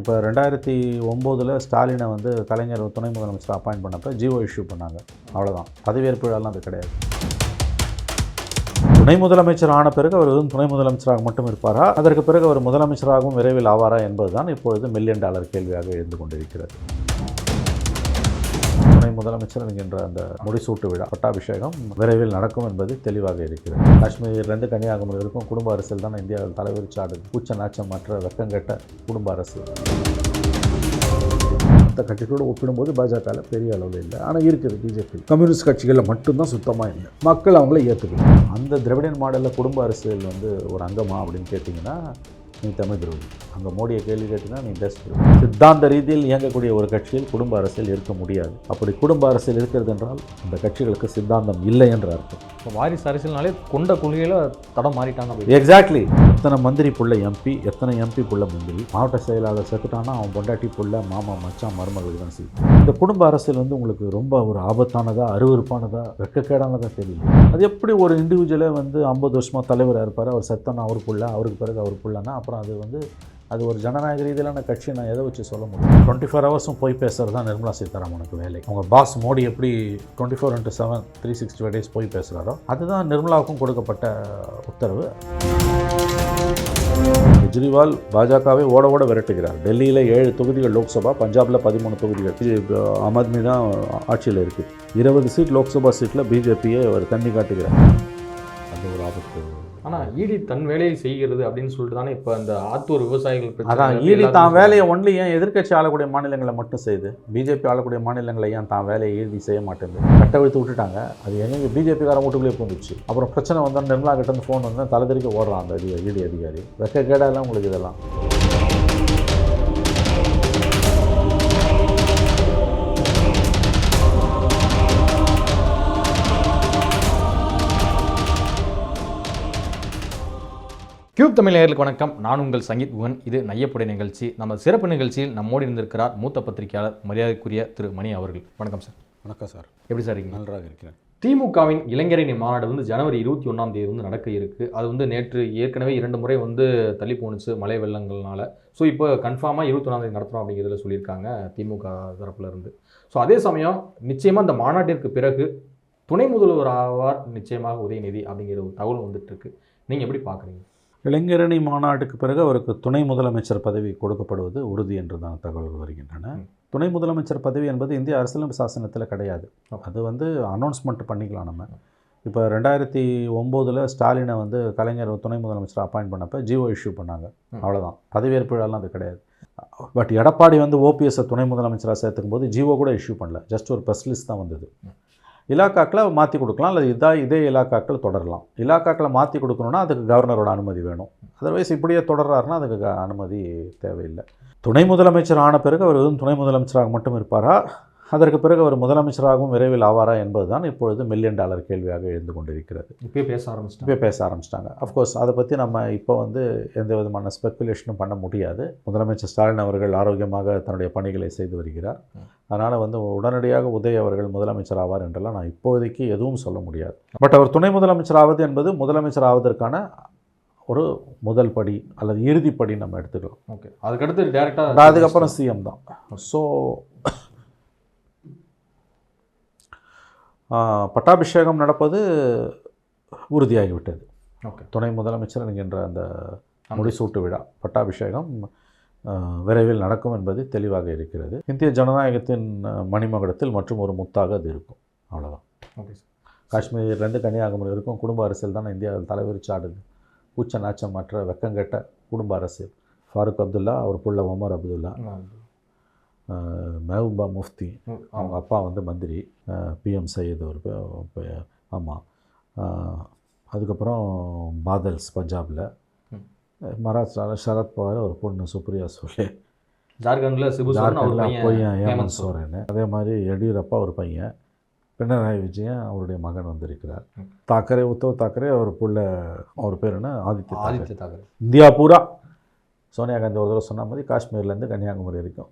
இப்போ ரெண்டாயிரத்தி ஒம்போதில் ஸ்டாலினை வந்து கலைஞர் துணை முதலமைச்சர் அப்பாயிண்ட் பண்ணப்போ ஜியோ இஷ்யூ பண்ணாங்க. அவ்வளோதான் பதவியேற்பு விழாலாம் அது கிடையாது. துணை முதலமைச்சர் ஆன பிறகு அவர் வந்து துணை முதலமைச்சராக மட்டும் இருப்பாரா? அதற்கு பிறகு அவர் முதலமைச்சராகவும் விரைவில் ஆவாரா என்பதுதான் இப்பொழுது மில்லியன் டாலர் கேள்வியாக எழுந்து கொண்டிருக்கிறது. முதலமைச்சர் என்கின்ற அந்த முடிசூட்டு விழா பட்டாபிஷேகம் விரைவில் நடக்கும் என்பது தெளிவாக இருக்கிறது. காஷ்மீரிலிருந்து கன்னியாகுமரி இருக்கும் குடும்ப அரசியல் தான் இந்தியாவில் தலைவிரிச்சாடுது கூச்ச நாச்சம் மற்ற வெக்கங்கெட்ட குடும்ப அரசியல் மற்ற கட்சிகளோடு ஒப்பிடும்போது பாஜகவில் பெரிய அளவில் இல்லை. ஆனால் இருக்குது பிஜேபி கம்யூனிஸ்ட் கட்சிகளில் மட்டும்தான் சுத்தமாக இல்லை. மக்கள் அவங்கள ஏற்றுக்கணும் அந்த திராவிடன் மாடலில் குடும்ப அரசியல் வந்து ஒரு அங்கமா அப்படின்னு கேட்டிங்கன்னா நீ தமிழ் துரோகி. அங்கே மோடியை கேள்வி கேட்டிங்கன்னா நீ பெஸ்ட் சித்தாந்த ரீதியில் இயங்கக்கூடிய ஒரு கட்சியில் குடும்ப அரசியல் இருக்க முடியாது. அப்படி குடும்ப அரசியல் இருக்கிறது என்றால் அந்த கட்சிகளுக்கு சித்தாந்தம் இல்லை என்ற அர்த்தம். இப்போ வாரிசு அரசியல்னாலே கொண்ட கொள்கையில் தடம் மாறிட்டாங்க. எக்ஸாக்ட்லி எத்தனை மந்திரி புள்ள எம்பி எத்தனை எம்பி புள்ள மந்திரி மாவட்ட செயலாளர் செத்துட்டானா அவன் பொண்டாட்டி புள்ள மாமா மச்சான் மருமகளுக்கு தான் செய்யும் இந்த குடும்ப அரசியல் வந்து உங்களுக்கு ரொம்ப ஒரு ஆபத்தானதா அருவருப்பானதா வெக்கக்கேடானதா தெரியல. அது எப்படி ஒரு இண்டிவிஜுவலே வந்து ஐம்பது வருஷமா தலைவராக இருப்பார் அவர் செத்தனா அவர் புள்ள அவருக்கு பிறகு அவர் புள்ளனா அப்புறம் அது வந்து அது ஒரு ஜனநாயக ரீதியிலான கட்சி நான் எதை வச்சு சொல்ல முடியும்? டுவெண்ட்டி ஃபோர் ஹவர்ஸும் போய் பேசுகிறது தான் நிர்மலா சீதாராமனுக்கு வேலை. அவங்க பாஸ் மோடி எப்படி twenty four into seven three sixty five days போய் பேசுகிறாரோ அதுதான் நிர்மலாவுக்கும் கொடுக்கப்பட்ட உத்தரவு. கெஜ்ரிவால் பாஜகவை ஓட ஓட விரட்டுகிறார். டெல்லியில் ஏழு தொகுதிகள் லோக்சபா பஞ்சாபில் பதிமூணு தொகுதிகள். இது ஆம் ஆத்மி தான் ஆட்சியில் இருக்குது இருபது சீட் லோக்சபா சீட்டில் பிஜேபியை அவர் தண்ணி காட்டுகிறார். ஆனால் ஈடி தன் வேலையை செய்கிறது அப்படின்னு சொல்லிட்டு தானே இப்போ அந்த ஆத்தூர் விவசாயிகள் அதான் ஈடி தான் எல்லாத்துக்கும் வேலையை ஒன்லி ஏன் எதிர்க்கட்சி ஆளக்கூடிய மாநிலங்களை மட்டும் செய்யுது பிஜேபி ஆளக்கூடிய மாநிலங்களை ஏன் தான் வேலையை ஈடி செய்ய மாட்டேங்குது? கட்டவிழ்த்து விட்டுட்டாங்க. அது எங்கே பிஜேபிக்காரன் வீட்டுக்குள்ளே போந்துச்சு அப்புறம் பிரச்சனை வந்தால் நிர்மலா கிட்ட இருந்து ஃபோன் வந்து தலைதறிக்க ஓடுறான் அந்த அதிகாரி ஈடி அதிகாரி. வெக்க கேடாலாம் உங்களுக்கு இதெல்லாம்? கியூப் தமிழ் நேயர்களுக்கு வணக்கம். நான் உங்கள் சங்கீத் குகன். இது நையப்புடை நிகழ்ச்சி. நம்ம சிறப்பு நிகழ்ச்சியில் நம்மோடு இருந்திருக்கிறார் மூத்த பத்திரிகையாளர் மரியாதைக்குரிய திரு மணி அவர்கள். வணக்கம் சார். வணக்கம் சார். எப்படி சார் இருக்கீங்க? நன்றாக இருக்கிறேன். திமுகவின் இளைஞரணி மாநாடு வந்து ஜனவரி இருபத்தி ஒன்றாம் தேதி வந்து நடக்க இருக்கு. அது வந்து நேற்று ஏற்கனவே இரண்டு முறை வந்து தள்ளி போணுச்சு மழை வெள்ளங்கள்னால. ஸோ இப்போ கன்ஃபார்மாக இருபத்தி ஒன்றாம் தேதி நடத்துகிறோம் அப்படிங்கிறதுல சொல்லியிருக்காங்க திமுக தரப்புல இருந்து. ஸோ அதே சமயம் நிச்சயமாக இந்த மாநாட்டிற்கு பிறகு துணை முதல்வர் ஆவார் நிச்சயமாக உதயநிதி அப்படிங்கிற ஒரு தகவல் வந்துட்டு இருக்கு. நீங்கள் எப்படி பார்க்குறீங்க இளைஞரணி மாநாட்டுக்கு பிறகு அவருக்கு துணை முதலமைச்சர் பதவி கொடுக்கப்படுவது உறுதி என்றுதான் தகவல்கள் வருகின்றன. துணை முதலமைச்சர் பதவி என்பது இந்திய அரசியலமைப்பு சாசனத்தில் கிடையாது. அது வந்து அனௌன்ஸ்மெண்ட் பண்ணிக்கலாம் நம்ம. இப்போ ரெண்டாயிரத்தி ஒம்போதில் ஸ்டாலினை வந்து கலைஞர் துணை முதலமைச்சர் அப்பாயிண்ட் பண்ணப்போ ஜியோ இஷ்யூ பண்ணாங்க. அவ்வளோதான் பதவியேற்பு விழாலாம் அது கிடையாது. பட் எடப்பாடி வந்து ஓபிஎஸ்ஸை துணை முதலமைச்சராக சேர்த்துக்கும் போது ஜியோ கூட இஷ்யூ பண்ணல. ஜஸ்ட் ஒரு ப்ரெஸ் லிஸ்ட் தான் வந்தது. இலாக்காக்களை மாற்றி கொடுக்கலாம் அல்லது இதாக இதே இலாக்காக்கள் தொடரலாம். இலாக்காக்களை மாற்றி கொடுக்கணுன்னா அதுக்கு கவர்னரோட அனுமதி வேணும். அதர்வைஸ் இப்படியே தொடர்றாருன்னா அதுக்கு அனுமதி தேவையில்லை. துணை முதலமைச்சர் ஆன பிறகு அவர் வெறும் துணை முதலமைச்சராக மட்டும் இருப்பாரா? அதற்கு பிறகு அவர் முதலமைச்சராகவும் விரைவில் ஆவாரா என்பதுதான் இப்பொழுது மில்லியன் டாலர் கேள்வியாக எழுந்து கொண்டிருக்கிறது. இப்பயே பேச ஆரம்பிச்சிட்டாங்க. இப்போ பேச ஆரம்பிச்சிட்டாங்க. அஃப்கோர்ஸ் அதை பற்றி நம்ம இப்போ வந்து எந்த விதமான ஸ்பெக்குலேஷனும் பண்ண முடியாது. முதலமைச்சர் ஸ்டாலின் அவர்கள் ஆரோக்கியமாக தன்னுடைய பணிகளை செய்து வருகிறார். அதனால் வந்து உடனடியாக உதய் அவர்கள் முதலமைச்சர் ஆவார் என்றெல்லாம் நான் இப்போதைக்கு எதுவும் சொல்ல முடியாது. பட் அவர் துணை முதலமைச்சர் ஆவது என்பது முதலமைச்சர் ஆவதற்கான ஒரு முதல் படி அல்லது இறுதிப்படி நம்ம எடுத்துக்கலாம். ஓகே அதுக்கடுத்து டேரெக்டாக அதுக்கப்புறம் சிஎம் தான். ஸோ பட்டாபிஷேகம் நடப்பது உறுதியாகிவிட்டது. ஓகே. துணை முதலமைச்சர் என்கின்ற அந்த. முடிசூட்டு விழா பட்டாபிஷேகம் விரைவில் நடக்கும் என்பது தெளிவாக இருக்கிறது. இந்திய ஜனநாயகத்தின் மணிமகுடத்தில் மற்றும் ஒரு முத்தாக அது இருக்கும். அவ்வளோதான் ஓகே சார். காஷ்மீர்லேருந்து கன்னியாகுமரி வரைக்கும் குடும்ப அரசியல் தான் இந்தியாவில் தலைவிரிச்சாடுது கூச்ச நாச்சம் மற்ற வெக்கங்கெட்ட குடும்ப அரசியல். ஃபாரூக் அப்துல்லா அவர் புள்ள ஒமர் அப்துல்லா. மெஹபூபா முஃப்தி அவங்க அப்பா வந்து மந்திரி பிஎம் சையத் ஒரு ஆமாம் அதுக்கப்புறம் பாதல்ஸ் பஞ்சாபில். மகாராஷ்டிராவில் சரத்பவார் ஒரு பொண்ணு சுப்ரியா சோலே. ஜார்க்கண்ட்ல சிபு ஜார்க்கண்டில் பையன் ஹேமந்த் சோரன். அதே மாதிரி எடியூரப்பா ஒரு பையன். பினராயி விஜயன் அவருடைய மகன் வந்திருக்கிறார். தாக்கரே உத்தவ் தாக்கரே அவர் புள்ள அவர் பேர் என்ன? ஆதித்ய தாக்கரே ஆதித்ய தாக்கரே. இந்தியா பூரா! சோனியா காந்தி ஒரு தடவை சொன்ன மாதிரி காஷ்மீர்லேருந்து கன்னியாகுமரி வரைக்கும்.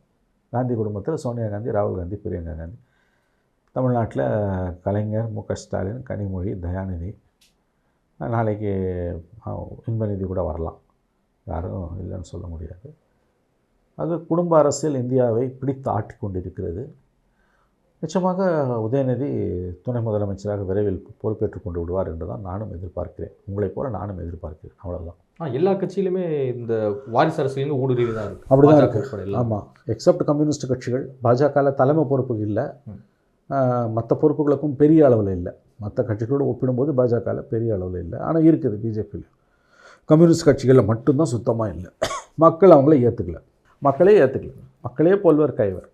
காந்தி குடும்பத்தில் சோனியா காந்தி ராகுல் காந்தி பிரியங்கா காந்தி. தமிழ்நாட்டில் கலைஞர் மு க ஸ்டாலின் கனிமொழி தயாநிதி. நாளைக்கு இன்பநிதி கூட வரலாம். யாரும் இல்லைன்னு சொல்ல முடியாது. அது குடும்ப அரசியல் இந்தியாவை பிடித்து ஆட்டி கொண்டிருக்கிறது நிச்சயமாக உதயநிதி துணை முதலமைச்சராக விரைவில் பொறுப்பேற்றுக் கொண்டு விடுவார் என்று தான் நானும் எதிர்பார்க்கிறேன். உங்களைப் போல நானும் எதிர்பார்க்கிறேன். அவ்வளவுதான். ஆ எல்லா கட்சியிலுமே இந்த வாரிசு அரசியலேருந்து ஊடுருவி தான் இருக்கு. அப்படிதான் பாஜக இருக்கு. உட்பட எல்லாம். ஆமாம் எக்ஸப்ட் கம்யூனிஸ்ட் கட்சிகள் பாஜகவில் தலைமை பொறுப்புக்கு இல்லை. மற்ற பொறுப்புகளுக்கும் பெரிய அளவில் இல்லை. மற்ற கட்சிகளோடு ஒப்பிடும்போது பாஜகவில் பெரிய அளவில் இல்லை. ஆனால் இருக்குது பிஜேபியில் கம்யூனிஸ்ட் கட்சிகளில் மட்டும்தான் சுத்தமாக இல்லை. மக்கள் அவங்கள ஏற்றுக்கல மக்களே ஏற்றுக்கல மக்களே போல்வர் கைவர்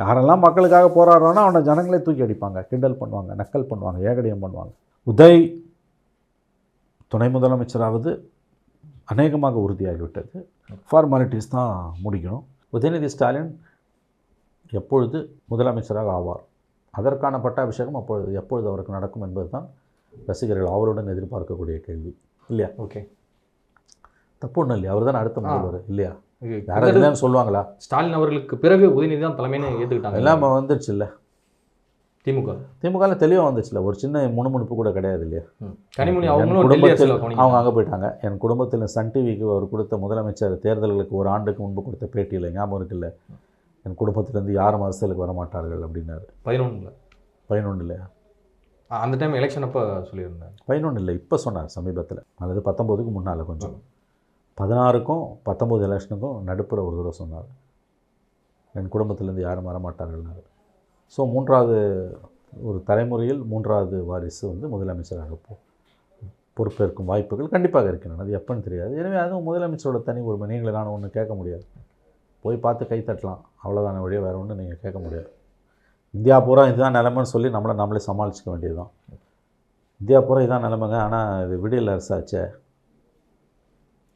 யாரெல்லாம் மக்களுக்காக போராடுறானோ அவனை ஜனங்களே தூக்கி அடிப்பாங்க கிண்டல் பண்ணுவாங்க நக்கல் பண்ணுவாங்க ஏகடியம் பண்ணுவாங்க. உதய் துணை முதலமைச்சராவது அநேகமாக உறுதியாகிவிட்டது. ஃபார்மாலிட்டிஸ் தான் முடிக்கணும். உதயநிதி ஸ்டாலின் எப்பொழுது முதலமைச்சராக ஆவார்? அதற்கான பட்டாபிஷேகம் அப்பொழுது எப்பொழுது அவருக்கு நடக்கும் என்பது தான் ரசிகர்கள் அவருடன் எதிர்பார்க்கக்கூடிய கேள்வி. இல்லையா? ஓகே தப்பு ஒன்றும் இல்லையா? அவர் தான் அடுத்த முதல்வர் இல்லையா? யாராவது சொல்லுவாங்களா? ஸ்டாலின் அவர்களுக்கு பிறகு உதயநிதி தான் தலைமைன்னு ஏற்றுக்கிட்டாங்க எல்லாம் வந்துருச்சு இல்லை திமுக. திமுகவில் தெளிவாக வந்துச்சுல ஒரு சின்ன முணுமுணுப்பு கூட கிடையாது இல்லையா. கனிமொழி அவங்களும் குடும்பத்தில் அவங்க. அங்கே போயிட்டாங்க. என் குடும்பத்தில் சன் டிவிக்கு அவர் கொடுத்த முதலமைச்சர் தேர்தல்களுக்கு ஒரு ஆண்டுக்கு முன்பு கொடுத்த பேட்டியில் ஞாபகம் இருக்குல்ல? என் குடும்பத்திலேருந்து யாரும் அரசியலுக்கு வர மாட்டார்கள் அப்படின்னாரு. பதினொன்றுல பதினொன்று இல்லையா அந்த டைம் எலெக்ஷன் அப்போ சொல்லியிருந்தேன் பதினொன்று இல்லை இப்போ சொன்னார் சமீபத்தில். அல்லது பத்தொம்போதுக்கு முன்னால் கொஞ்சம். பதினாறுக்கும் பத்தொம்போது எலெக்ஷனுக்கும் நடுப்புற ஒரு தடவை சொன்னார். என் குடும்பத்திலேருந்து யாரும் வரமாட்டார்கள்னார். ஸோ மூன்றாவது ஒரு தலைமுறையில் மூன்றாவது வாரிசு வந்து முதலமைச்சராக போ பொறுப்பேற்கும் வாய்ப்புகள் கண்டிப்பாக இருக்கின்றன. அது எப்போன்னு தெரியாது. எனவே அதுவும் முதலமைச்சரோட தனி உரிமை. நீங்களை நான் ஒன்று கேட்க முடியாது. போய் பார்த்து கை தட்டலாம். அவ்வளோதான வழியாக வேறு ஒன்றும் நீங்கள் கேட்க முடியாது. இந்தியா பூரா இதுதான் நிலமைன்னு சொல்லி நம்மளை நம்மளே வேண்டியது வேண்டியதுதான். இந்தியா பூரா இதுதான் நிலமைங்க. ஆனால் இது விடியல் அரசாச்சே.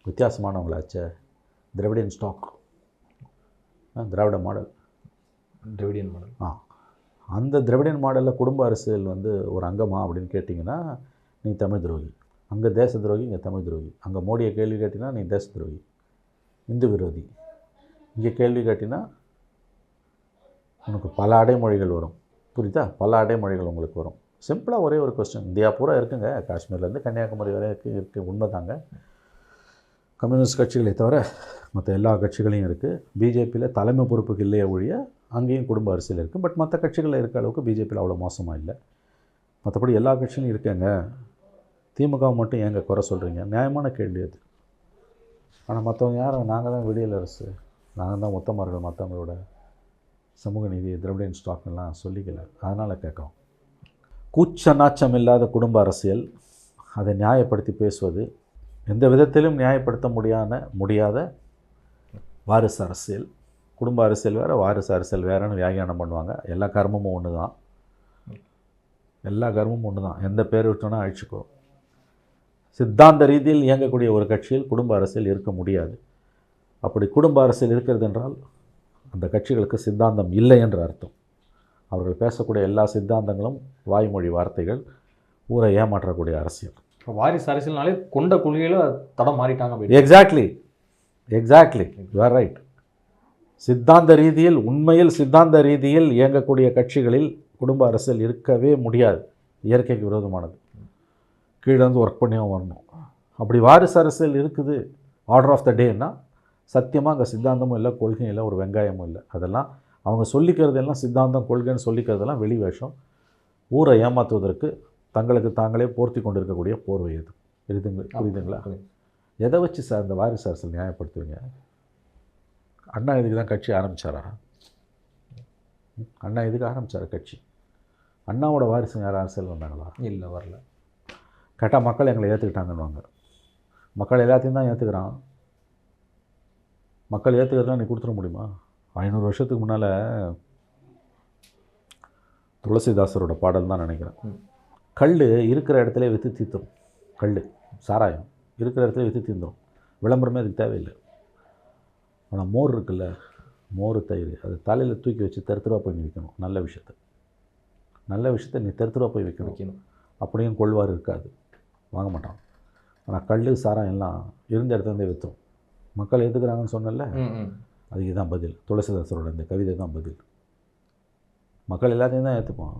வித்தியாசமானவங்களாச்சே. Dravidian stock Dravida model Dravidian model ஆ அந்த திராவிடியன் மாடலில் குடும்ப அரசியல் வந்து ஒரு அங்கமா அப்படின்னு கேட்டிங்கன்னா நீ தமிழ் துரோகி. அங்கே தேச துரோகி இங்கே தமிழ் துரோகி. அங்கே மோடியை கேள்வி கேட்டினா நீ தேச துரோகி. இந்து விரோதி. இங்கே கேள்வி கேட்டினா உனக்கு பல அடைமொழிகள் வரும். புரியுதா? பல அடைமொழிகள் உங்களுக்கு வரும். சிம்பிளாக ஒரே ஒரு கொஸ்டின் இந்தியா பூரா இருக்குங்க. காஷ்மீர்லேருந்து கன்னியாகுமரி வரை இருக்குது இருக்குது உண்மைதாங்க. கம்யூனிஸ்ட் கட்சிகளை தவிர மற்ற எல்லா கட்சிகளையும் இருக்குது பிஜேபியில் தலைமை பொறுப்புக்கு இல்லையே ஒழிய அங்கேயும் குடும்ப அரசியல் இருக்குது பட் மற்ற கட்சிகளில் இருக்க அளவுக்கு பிஜேபியில் அவ்வளோ மோசமாக இல்லை. மற்றபடி எல்லா கட்சியும் இருக்கேங்க. திமுக மட்டும் ஏங்க குறை சொல்கிறீங்க நியாயமான கேள்வி அது. ஆனால் மற்றவங்க யாரும் நாங்கள் தான் விடியல் அரசு. நாங்கள் தான் உத்தமர்கள் மற்றவங்களோட சமூக நீதி திராவிடியன் ஸ்டாக்லாம் சொல்லிக்கல. அதனால் கேட்குறோம். கூச்ச நாச்சம் இல்லாத குடும்ப அரசியல் அதை நியாயப்படுத்தி பேசுவது எந்த விதத்திலும் நியாயப்படுத்த முடியாத முடியாத வாரிசு அரசியல். குடும்ப அரசியல் வேறு வாரிசு அரசியல் வேறுன்னு வியாகியானம் பண்ணுவாங்க. எல்லா கர்மமும் ஒன்று தான் எல்லா கர்மமும் ஒன்று தான் எந்த பேர் விட்டோன்னா அழிச்சுக்கோ. சித்தாந்த ரீதியில் இயங்கக்கூடிய ஒரு கட்சியில் குடும்ப அரசியல் இருக்க முடியாது. அப்படி குடும்ப அரசியல் இருக்கிறது என்றால் அந்த கட்சிகளுக்கு சித்தாந்தம் இல்லை என்று அர்த்தம். அவர்கள் பேசக்கூடிய எல்லா சித்தாந்தங்களும் வாய்மொழி வார்த்தைகள் ஊரை ஏமாற்றக்கூடிய அரசியல். இப்போ வாரிசு அரசியல்னாலே கொண்ட கொள்கையில் தடம் மாறிட்டாங்க exactly exactly you are right சித்தாந்த ரீதியில் உண்மையில் சித்தாந்த ரீதியில் இயங்கக்கூடிய கட்சிகளில் குடும்ப அரசியல் இருக்கவே முடியாது. இயற்கைக்கு விரோதமானது. கீழே இருந்து ஒர்க் பண்ணியும் வரணும். அப்படி வாரிசு அரசியல் இருக்குது. ஆர்டர் ஆஃப் த டேன்னா சத்தியமாக அங்கே சித்தாந்தமும் இல்லை கொள்கையும் இல்லை ஒரு வெங்காயமும் இல்லை. அதெல்லாம் அவங்க சொல்லிக்கிறது எல்லாம் சித்தாந்தம் கொள்கைன்னு சொல்லிக்கிறதெல்லாம் வெளி வேஷம். ஊரை ஏமாற்றுவதற்கு தங்களுக்கு தாங்களே போர்த்தி கொண்டிருக்கக்கூடிய போர்வை இது. புரியுதுங்களா புரியுதுங்களா? எதை வச்சு சார் இந்த வாரிசு அரசியல் நியாயப்படுத்துவீங்க? அண்ணா இதுக்கு தான் கட்சி ஆரம்பித்தாரா அண்ணா இதுக்கு ஆரம்பித்தார் கட்சி? அண்ணாவோட வாரிசு யார் அரசியல் வந்தாங்களா? இல்லை வரல. கேட்டால் மக்கள் எங்களை ஏற்றுக்கிட்டாங்கன்னுவாங்க மக்கள் எல்லாத்தையும் தான் ஏற்றுக்கிறான் மக்கள் ஏற்றுக்கிறதா நீ கொடுத்துட முடியுமா? ஐநூறு வருஷத்துக்கு முன்னால் துளசிதாசரோட பாடல் தான் நினைக்கிறேன். கல் இருக்கிற இடத்துல விற்று தீர்த்தும் கல் சாராயம் இருக்கிற இடத்துல விற்று தீர்ந்துடும் விளம்பரமே அதுக்கு தேவையில்லை. ஆனால் மோர் இருக்குல்ல மோர் தயிர் அது தலையில் தூக்கி வச்சு தெருத்துருவா போய் விற்கணும் நல்ல விஷயத்த. நல்ல விஷயத்த நீ தெருத்துருவா போய் விற்கணும் வைக்கணும். அப்படியும் கொள்வார் இருக்காது. வாங்க மாட்டான். ஆனால் கல் சாரம் எல்லாம் இருந்த இடத்துலேருந்தே விற்றும் மக்கள் எதுக்குறாங்கன்னு சொன்னல அதுக்கு தான் பதில். துளசிதாசரோட இந்த கவிதை தான் பதில். மக்கள் எல்லாத்தையும் தான் ஏற்றுப்பான்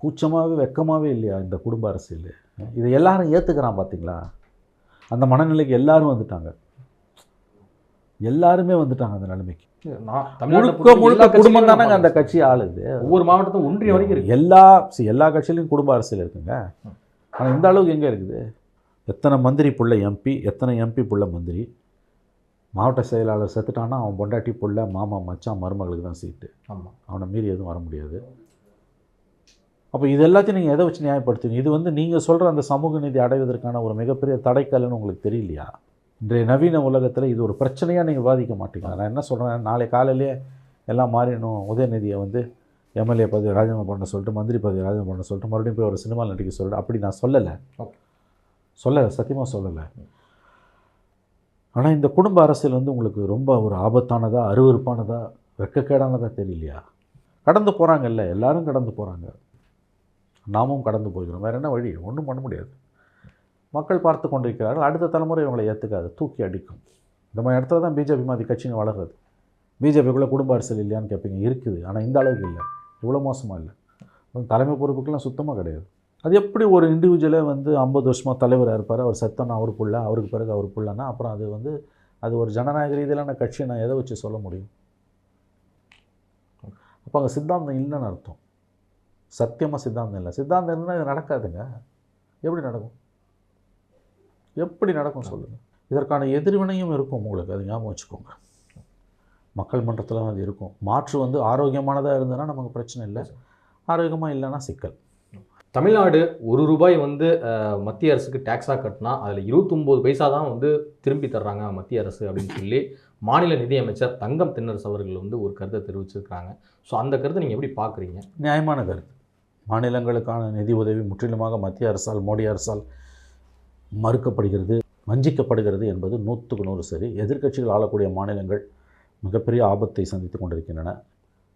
கூச்சமாகவே வெக்கமாகவே இல்லையா இந்த குடும்ப அரசியல்? இதை எல்லாரும் ஏற்றுக்கிறான் பார்த்தீங்களா அந்த மனநிலைக்கு எல்லாரும் வந்துட்டாங்க. எல்லாருமே வந்துட்டாங்க அந்த நிலைமைக்கு. முழுக்க முழுக்க குடும்பம் தானங்க அந்த. கட்சி ஆளுது? ஒவ்வொரு மாவட்டத்தும் ஒன்றிய வரைக்கும் எல்லா எல்லா கட்சியிலையும் குடும்ப அரசியல் இருக்குங்க. ஆனால் இந்த அளவுக்கு எங்கே இருக்குது? எத்தனை மந்திரி புள்ள எம்பி எத்தனை எம்பி புள்ள மந்திரி? மாவட்ட செயலாளர் செத்துட்டான்னா அவன் பொண்டாட்டி புள்ள மாமா மச்சான் மருமகளுக்கு தான் சீட்டு. ஆமா. அவனை மீறி எதுவும் வர முடியாது. அப்போ இது எல்லாத்தையும் நீங்கள் எதை வச்சு நியாயப்படுத்துவீங்க? இது வந்து நீங்கள் சொல்கிற அந்த சமூக நீதி அடைவதற்கான ஒரு மிகப்பெரிய தடைக்கல்னு உங்களுக்கு தெரியலையா? இன்றைய நவீன உலகத்தில் இது ஒரு பிரச்சனையாக நீங்கள் பாதிக்க மாட்டீங்க. நான் என்ன சொல்கிறேன் நாளை காலையிலேயே எல்லாம் மாறிடணும். உதயநிதியை வந்து எம்எல்ஏ பதவி ராஜினாமா பண்ண சொல்லிட்டு மந்திரி பதவி ராஜினாமா பண்ண சொல்லிட்டு மறுபடியும் போய் ஒரு சினிமா நடிக்க சொல்லிட்டு அப்படி நான் சொல்லலை. சொல்லலை சத்தியமாக சொல்லலை. ஆனால் இந்த குடும்ப அரசியல் வந்து உங்களுக்கு ரொம்ப ஒரு ஆபத்தானதா அருவருப்பானதா வெட்கக்கேடானதா தெரியலையா? கடந்து போகிறாங்கல்ல எல்லாரும் கடந்து போகிறாங்க நாமும் கடந்து போகிறோம் வேறு என்ன வழி? ஒன்றும் பண்ண முடியாது. மக்கள் பார்த்து கொண்டிருக்கிறார்கள். அடுத்த தலைமுறை இவங்களை ஏற்றுக்காது தூக்கி அடிக்கும். இந்த மாதிரி இடத்துல தான் பிஜேபி மாதிரி கட்சிங்க வளர்கிறது பிஜேபிக்குள்ளே குடும்ப அரசியல் இல்லையான்னு கேட்பீங்க இருக்குது. ஆனால் இந்த அளவுக்கு இல்லை. இவ்வளோ மோசமாக இல்லை. தலைமை பொறுப்புக்கெல்லாம் சுத்தமாக கிடையாது. அது எப்படி ஒரு இண்டிவிஜுவலே வந்து ஐம்பது வருஷமாக தலைவராக இருப்பார்? அவர் செத்தனா அவர் புள்ள அவருக்கு பிறகு அவர் புள்ளனா அப்புறம் அது வந்து அது ஒரு ஜனநாயக ரீதியிலான கட்சியை நான் எதை வச்சு சொல்ல முடியும்? அப்போ அங்கே சித்தாந்தம் இல்லைன்னு அர்த்தம். சத்தியமாக சித்தாந்தம் இல்லை. சித்தாந்தம் இருந்தால் இது நடக்காதுங்க. எப்படி நடக்கும்? எப்படி நடக்கும் சொல்லுங்கள் இதற்கான எதிர்வினையும் இருக்கும் உங்களுக்கு. அது ஞாபகம் வச்சுக்கோங்க. மக்கள் மன்றத்தில் அது இருக்கும். மாற்று வந்து ஆரோக்கியமானதாக இருந்ததுன்னா நமக்கு பிரச்சனை இல்லை. ஆரோக்கியமாக இல்லைன்னா சிக்கல். தமிழ்நாடு ஒரு ரூபாய் வந்து மத்திய அரசுக்கு டேக்ஸாக கட்டினா அதில் இருபத்தொம்போது பைசா தான் வந்து திரும்பி தர்றாங்க மத்திய அரசு அப்படின்னு சொல்லி மாநில நிதியமைச்சர் தங்கம் தென்னரசு அவர்கள் வந்து ஒரு கருத்தை தெரிவிச்சிருக்காங்க ஸோ அந்த கருத்தை நீங்கள் எப்படி பார்க்குறீங்க? நியாயமான கருத்து. மாநிலங்களுக்கான நிதி உதவி முற்றிலுமாக மத்திய அரசால் மோடி அரசால் மறுக்கப்படுகிறது வஞ்சிக்கப்படுகிறது என்பது நூற்றுக்கு நூறு சரி. எதிர்க்கட்சிகள் ஆளக்கூடிய மாநிலங்கள் மிகப்பெரிய ஆபத்தை சந்தித்து கொண்டிருக்கின்றன.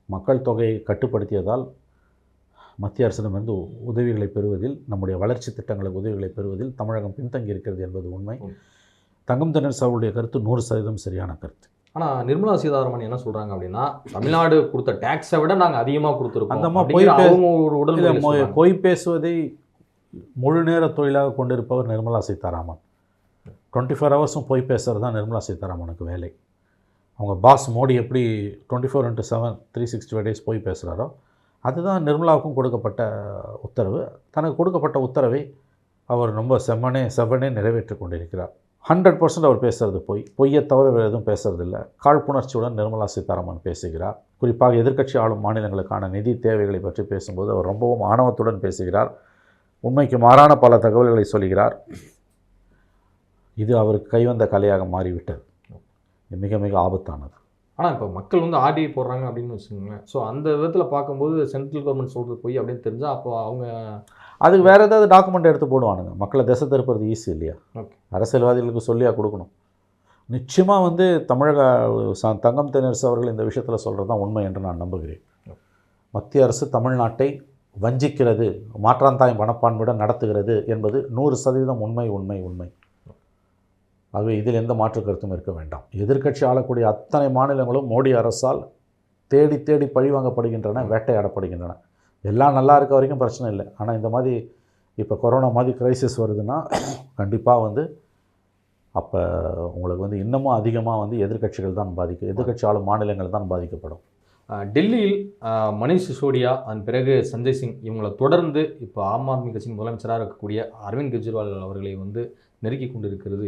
மக்கள் தொகையை கட்டுப்படுத்தியதால் மத்திய அரசிடமிருந்து உதவிகளை பெறுவதில் நம்முடைய வளர்ச்சி திட்டங்களுக்கு உதவிகளை பெறுவதில் தமிழகம் பின்தங்கி இருக்கிறது என்பது உண்மை. தங்கம் தென்னரசு அவருடைய கருத்து நூறு சதவீதம் சரியான கருத்து. ஆனால் நிர்மலா சீதாராமன் என்ன சொல்கிறாங்க அப்படின்னா தமிழ்நாடு கொடுத்த டேக்ஸை விட நாங்கள் அதிகமாக கொடுத்துருக்கோம். அந்த அம்மா போய் ஒரு உடல். பொய் பேசுவதை முழு நேர தொழிலாக கொண்டிருப்பவர் நிர்மலா சீதாராமன். டுவெண்ட்டி ஃபோர் ஹவர்ஸும் பொய் பேசுகிறது தான் நிர்மலா சீதாராமனுக்கு வேலை. அவங்க பாஸ் மோடி எப்படி twenty four into seven three sixty five days பொய் பேசுகிறாரோ அதுதான் நிர்மலாவுக்கும் கொடுக்கப்பட்ட உத்தரவு. தனக்கு கொடுக்கப்பட்ட உத்தரவை அவர் ரொம்ப செம்மனே செவ்வனே நிறைவேற்றி கொண்டிருக்கிறார். ஹண்ட்ரட் பர்சன்ட் அவர் பேசுறது பொய். பொய்யை தவிர வேறு எதுவும் பேசுறதில்ல. காழ்ப்புணர்ச்சியுடன் நிர்மலா சீதாராமன் பேசுகிறார். குறிப்பாக எதிர்க்கட்சி ஆளும் மாநிலங்களுக்கான நிதி தேவைகளை பற்றி பேசும்போது அவர் ரொம்பவும் ஆணவத்துடன் பேசுகிறார். உண்மைக்கு மாறான பல தகவல்களை சொல்கிறார். இது அவருக்கு கைவந்த கலையாக மாறிவிட்டது. மிக மிக ஆபத்தானது. ஆனால் இப்போ மக்கள் வந்து ஆர்டிஐ போடுறாங்க அப்படின்னு வச்சுக்கோங்களேன். ஸோ அந்த விதத்தில் பார்க்கும்போது சென்ட்ரல் கவர்மெண்ட் சொல்கிறது போய் அப்படின்னு தெரிஞ்சால் அப்போ அவங்க அதுக்கு வேறு ஏதாவது டாக்குமெண்ட் எடுத்து போடுவானுங்க. மக்களை திசை திருப்புறது ஈஸி இல்லையா. அரசியல்வாதிகளுக்கு சொல்லியா கொடுக்கணும். நிச்சயமாக வந்து தமிழக தங்கம் தென்னரசு அவர்கள் இந்த விஷயத்தில் சொல்கிறது தான் உண்மை என்று நான் நம்புகிறேன். மத்திய அரசு தமிழ்நாட்டை வஞ்சிக்கிறது மாற்றாந்தாய் மனப்பான்மையுடன் நடத்துகிறது என்பது நூறு சதவீதம் உண்மை உண்மை உண்மை. ஆகவே இதில் எந்த மாற்று கருத்தும் இருக்க வேண்டாம். எதிர்க்கட்சி ஆளக்கூடிய அத்தனை மாநிலங்களும் மோடி அரசால் தேடி தேடி பழிவாங்கப்படுகின்றன வேட்டையாடப்படுகின்றன. எல்லாம் நல்லா இருக்க வரைக்கும் பிரச்சனை இல்லை. ஆனால் இந்த மாதிரி இப்போ கொரோனா மாதிரி கிரைசிஸ் வருதுன்னா கண்டிப்பாக வந்து அப்போ உங்களுக்கு வந்து இன்னமும் அதிகமாக வந்து எதிர்க்கட்சிகள் தான் பாதிக்கும் எதிர்கட்சி ஆளும் மாநிலங்கள் தான் பாதிக்கப்படும். டெல்லியில் மணிஷ் சிசோடியா அதன் பிறகு சஞ்சய் சிங் இவங்களை தொடர்ந்து இப்போ ஆம் ஆத்மி கட்சியின் முதலமைச்சராக இருக்கக்கூடிய அரவிந்த் கெஜ்ரிவால் அவர்களை வந்து நெருக்கி கொண்டு இருக்கிறது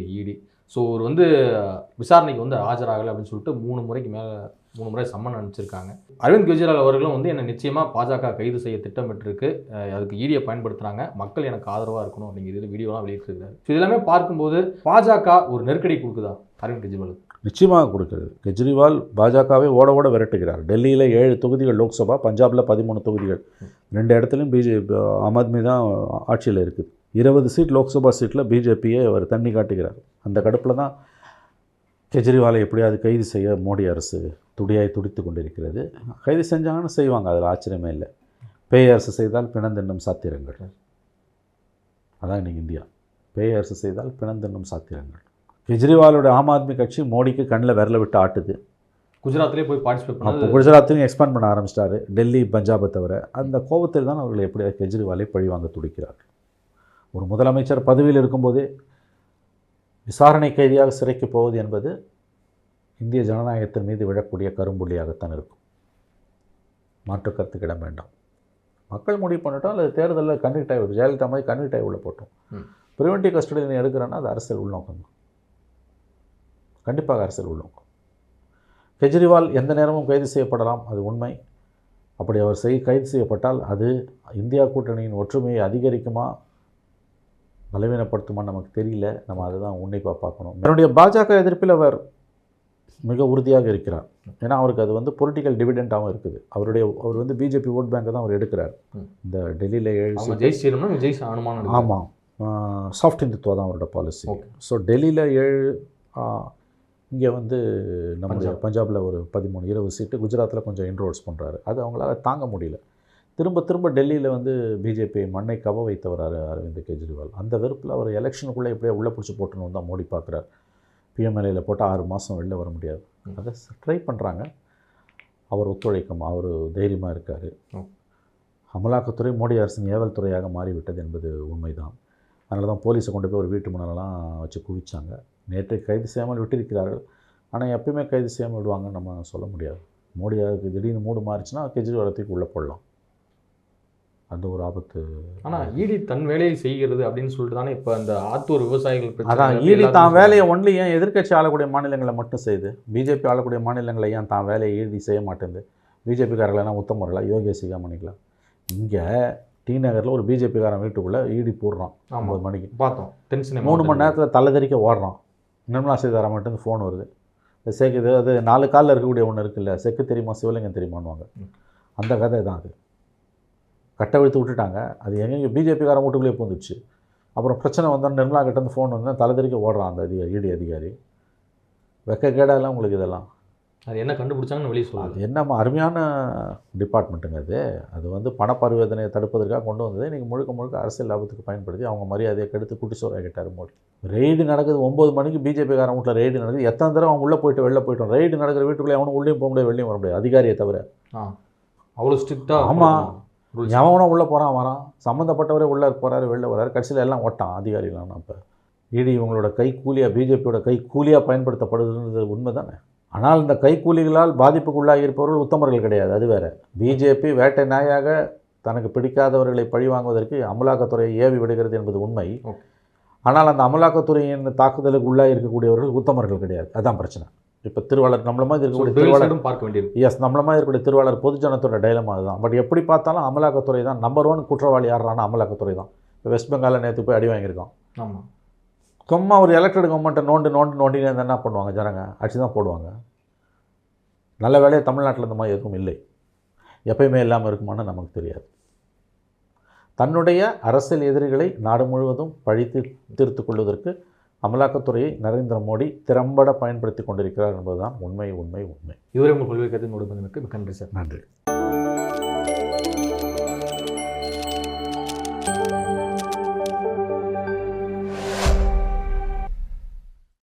ஸோ அவர் வந்து விசாரணைக்கு வந்து ஆஜராகலை அப்படின்னு சொல்லிட்டு மூணு முறைக்கு மேலே மூணு முறை சம்மன் அனுப்பிச்சிருக்காங்க. அரவிந்த் கெஜ்ரிவால் அவர்களும் வந்து என்னை நிச்சயமாக பாஜக கைது செய்ய திட்டமிட்டிருக்கு. அதுக்கு ஈடியை பயன்படுத்துகிறாங்க மக்கள் எனக்கு ஆதரவாக இருக்கணும் அப்படிங்கிறது வீடியோலாம் வெளியிட்டிருக்காரு ஸோ இதெல்லாமே பார்க்கும்போது பாஜக ஒரு நெருக்கடி கொடுக்குதா அரவிந்த் கெஜ்ரிவால் நிச்சயமாக கொடுக்கிறது. கெஜ்ரிவால் பாஜகவை ஓட ஓட விரட்டுகிறார். டெல்லியில் ஏழு தொகுதிகள் லோக்சபா பஞ்சாபில் பதிமூணு தொகுதிகள். ரெண்டு இடத்துலையும் பிஜேபி ஆம் ஆத்மி தான் ஆட்சியில் இருக்குது. இருபது சீட் லோக்சபா சீட்டில் பிஜேபியை அவர் தண்ணி காட்டுகிறார். அந்த கடுப்பில் தான் கெஜ்ரிவாலை எப்படியாவது கைது செய்ய மோடி அரசு துடியாய் துடித்து கொண்டிருக்கிறது. கைது செஞ்சாங்கன்னு செய்வாங்க அதில் ஆச்சரியமே இல்லை. பேய் அரசு செய்தால் பிணந்தென்னும் சாத்திரங்கள். அதான் இன்னைக்கு இந்தியா. பேய் அரசு செய்தால் பிணந்தென்னும் சாத்திரங்கள். கெஜ்ரிவாலோட ஆம் ஆத்மி கட்சி மோடிக்கு கண்ணில் விரல விட்டு ஆட்டுது. குஜராத்லேயே போய் பார்ட்டிசிபேட் அப்போ பண்ணது குஜராத்தையும் எக்ஸ்பேண்ட் பண்ண ஆரம்பிச்சிட்டாரு. டெல்லி பஞ்சாபை தவிர அந்த கோபத்தில் தான் அவர்கள் எப்படியாவது கெஜ்ரிவாலை பழிவாங்க துடிக்கிறார் ஒரு முதலமைச்சர் பதவியில் இருக்கும்போதே விசாரணை கைதியாக சிறைக்கு போவது என்பது இந்திய ஜனநாயகத்தின் மீது விழக்கூடிய கரும்புள்ளியாகத்தான் இருக்கும். மாற்று கருத்துக்கு இடம் வேண்டாம். மக்கள் முடிவு பண்ணிட்டோம் அல்லது தேர்தலில் கன்விக்ட் ஆகி ஜெயலலிதா மாதிரி கன்விக்ட் ஆகி உள்ள போட்டோம். ப்ரிவென்டிவ் கஸ்டடியில் நீ எடுக்கிறேன்னா அது அரசியல் உள்நோக்கம். தான் கண்டிப்பாக அரசியல் உள்நோக்கம். கெஜ்ரிவால் எந்த நேரமும் கைது செய்யப்படலாம் அது உண்மை. அப்படி அவர் செய் கைது செய்யப்பட்டால் அது இந்தியா கூட்டணியின் ஒற்றுமையை அதிகரிக்குமா பலவீனப்படுத்துமா நமக்கு தெரியல. நம்ம அதை தான் உன்னிப்பாக பார்க்கணும். என்னுடைய பாஜக எதிர்ப்பில் அவர் மிக உறுதியாக இருக்கிறார். ஏன்னா அவருக்கு அது வந்து பொலிட்டிக்கல் டிவிடெண்டாகவும் இருக்குது. அவருடைய அவர் வந்து பிஜேபி ஓட் பேங்கை தான் அவர் எடுக்கிறார். இந்த டெல்லியில் ஏழு ஜெயிச்சிடணும்னா விஜய் அனுமானம் ஆமாம் சாஃப்ட் இந்துத்துவா தான் அவரோட பாலிசி. ஸோ டெல்லியில் ஏழு இங்கே வந்து நம்முடைய பஞ்சாப். பஞ்சாபில் ஒரு பதிமூணு இருபது சீட்டு குஜராத்தில் கொஞ்சம் இன்ரோல்ஸ் பண்ணுறாரு அது அவங்களால தாங்க முடியல. திரும்ப திரும்ப டெல்லியில் வந்து பிஜேபி மண்ணை கவ வைத்தவர் அர- அரவிந்த் கெஜ்ரிவால். அந்த வெறுப்பில் அவர் எலெக்ஷனுக்குள்ளே எப்படியோ உள்ளே பிடிச்சி போட்டணும் தான் மோடி பார்க்குறாரு பிஎம்எல்ஏல போட்டு ஆறு மாதம் வெளில வர முடியாது. அதை ட்ரை பண்ணுறாங்க அவர் ஒத்துழைக்கும். அவர் தைரியமாக இருக்கார். அமலாக்கத்துறை மோடி அரசின் ஏவல் துறையாக மாறிவிட்டது என்பது உண்மைதான். அதனால தான் போலீஸை கொண்டு போய் ஒரு வீட்டு முன்னாலலாம் வச்சு குவிச்சாங்க. நேற்று கைது செய்யாமல் விட்டிருக்கிறார்கள். ஆனால் எப்பயுமே கைது செய்யாமல் விடுவாங்கன்னு நம்ம சொல்ல முடியாது. மோடி திடீர்னு மூடு மாறிச்சுன்னா கெஜ்ரிவாலை தூக்கி உள்ளே போடலாம். அந்த ஒரு ஆபத்து ஆனா ஈடி தன் வேலையை செய்கிறது அப்படின்னு சொல்லிட்டு தானே இப்ப அந்த ஆத்தூர் விவசாயிகள் அதான் ஈடி தான் வேலையை ஒன்லி ஏன் எதிர்க்கட்சி ஆளக்கூடிய மாநிலங்களை மட்டும் செய்யுது பிஜேபி ஆளக்கூடிய மாநிலங்களை ஏன் தான் வேலையை ஈடி செய்ய மாட்டேங்குது? பிஜேபிக்காரர்களெல்லாம் உத்தமர்களா யோகி சிகாமணிக்கலாம் இங்கே டி நகரில் ஒரு பிஜேபிக்காரன் வீட்டுக்குள்ளே ஈடி போடுறான் ஆமா. ஒம்பது மணிக்கு. பார்த்தோம். சினிமா மூணு மணி நேரத்தில் தலை ஓடுறான். நிர்மலா சீதாராமன் ஃபோன் வருது. இது அது நாலு காலில் இருக்கக்கூடிய ஒன்று இருக்குல்ல செக்கு தெரியுமா சிவலிங்கம் தெரியுமான்னுவாங்க. ம். அந்த கதை தான் அது. கட்டவிழ்த்து விட்டுட்டாங்க. அது எங்கெங்கே பிஜேபிக்காரன் வீட்டுக்குள்ளேயே பூந்துச்சு. அப்புறம் பிரச்சனை வந்தோன்னு நிர்மலா கிட்ட இருந்து ஃபோன் வந்து தலை ஓடுறான் அந்த அதிகாரி ஈடி அதிகாரி. வெக்க கேடாலாம் உங்களுக்கு இதெல்லாம். அது என்ன கண்டுபிடிச்சாங்கன்னு வெளியே சொல்லல அது என்னம்மா அருமையான டிபார்ட்மெண்ட்டுங்க அது. அது வந்து பணப்பரிவர்த்தனையை தடுப்பதற்காக கொண்டு வந்தது இன்றைக்கி முழுக்க முழுக்க அரசியல் லாபத்துக்கு பயன்படுத்தி அவங்க மரியாதையை கெடுத்து குட்டி சோறாகிட்டார் மோடி. ரெய்டு நடக்குது ஒம்பது மணிக்கு பிஜேபிக்காரன் வீட்டில் ரெய்டு நடக்குது. எத்தனை தடவை அவங்க உள்ளே போயிட்டு வெளில போயிட்டோம் ரெய்டு நடக்கிற வீட்டுக்குள்ளே அவனும் உள்ளேயும் போக முடியாது வெளியும் வர முடியாது. அதிகாரியை தவிர. ஆ. அவ்வளோ ஸ்ட்ரிக்டா ஆமா. எவனும் உள்ளே போகிறான் வரான். சம்மந்தப்பட்டவரே உள்ளே போகிறாரு வெளில வராரு. கடைசியில் எல்லாம் ஓட்டான் அதிகாரிலாம் அப்போ. இடி இவங்களோட கைக்கூலியாக பிஜேபியோட கைக்கூலியாக பயன்படுத்தப்படுதுன்றது உண்மை தானே ஆனால் இந்த கைக்கூலிகளால் பாதிப்புக்குள்ளாகி இருப்பவர்கள் உத்தமர்கள் கிடையாது அது வேற. பிஜேபி வேட்டை நாயாக தனக்கு பிடிக்காதவர்களை பழிவாங்குவதற்கு அமலாக்கத்துறையை ஏவி விடுகிறது என்பது உண்மை. ஆனால் அந்த அமலாக்கத்துறையின் தாக்குதலுக்கு உள்ளாகி இருக்கக்கூடியவர்கள் உத்தமர்கள் கிடையாது. அதான் பிரச்சனை. இப்போ திருவாளர் நம்மள மாதிரி இருக்கக்கூடிய dual திருவாளர் side-ம் பார்க்க வேண்டியிருக்கு எஸ் நம்மள மாதிரி இருக்கக்கூடிய திருவாளர் பொதுஜனத்தோட டைலமா அதுதான். பட் எப்படி பார்த்தாலும் அமலாக்கத்துறை தான் நம்பர் ஒன் குற்றவாளி யாருன்னா அமலாக்கத்துறை தான். இப்போ வெஸ்ட் பெங்காலில் நேற்று போய் அடி வாங்கியிருக்கோம். ஆமா. சும்மா ஒரு எலெக்டட் கவர்மெண்ட்டை நோண்டு நோண்டு நோண்டினே இருந்தா என்ன பண்ணுவாங்க ஜனங்க? அடிச்சு தான் போடுவாங்க. நல்ல வேலையை தமிழ்நாட்டில் இந்த மாதிரி எதுவும் இல்லை. எப்பயுமே இல்லாமல் இருக்குமான்னு நமக்கு தெரியாது. தன்னுடைய அரசியல் எதிரிகளை நாடு முழுவதும் பழித்து தீர்த்து கொள்வதற்கு அமலாக்கத்துறையை நரேந்திர மோடி திறம்பட பயன்படுத்தி கொண்டிருக்கிறார் என்பதுதான் உண்மை உண்மை உண்மை. இதுவரை உங்கள் கொள்கை கருத்து நோடு மிக்க நன்றி சார். நன்றி.